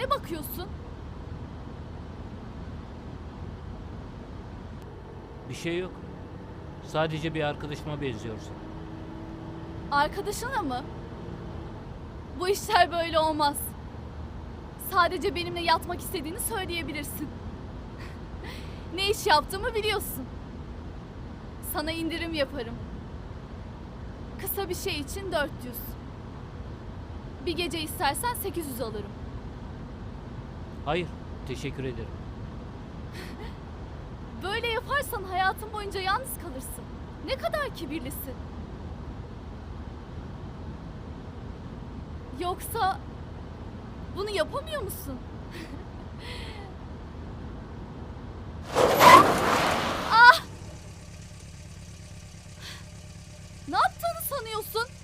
Ne bakıyorsun? Bir şey yok. Sadece bir arkadaşıma benziyorsun. Arkadaşına mı? Bu işler böyle olmaz. Sadece benimle yatmak istediğini söyleyebilirsin. ne iş yaptığımı biliyorsun. Sana indirim yaparım. Kısa bir şey için 400. Bir gece istersen 800 alırım. Hayır, teşekkür ederim. Böyle yaparsan hayatın boyunca yalnız kalırsın. Ne kadar kibirlisin. Yoksa bunu yapamıyor musun? ah! Ne yaptığını sanıyorsun?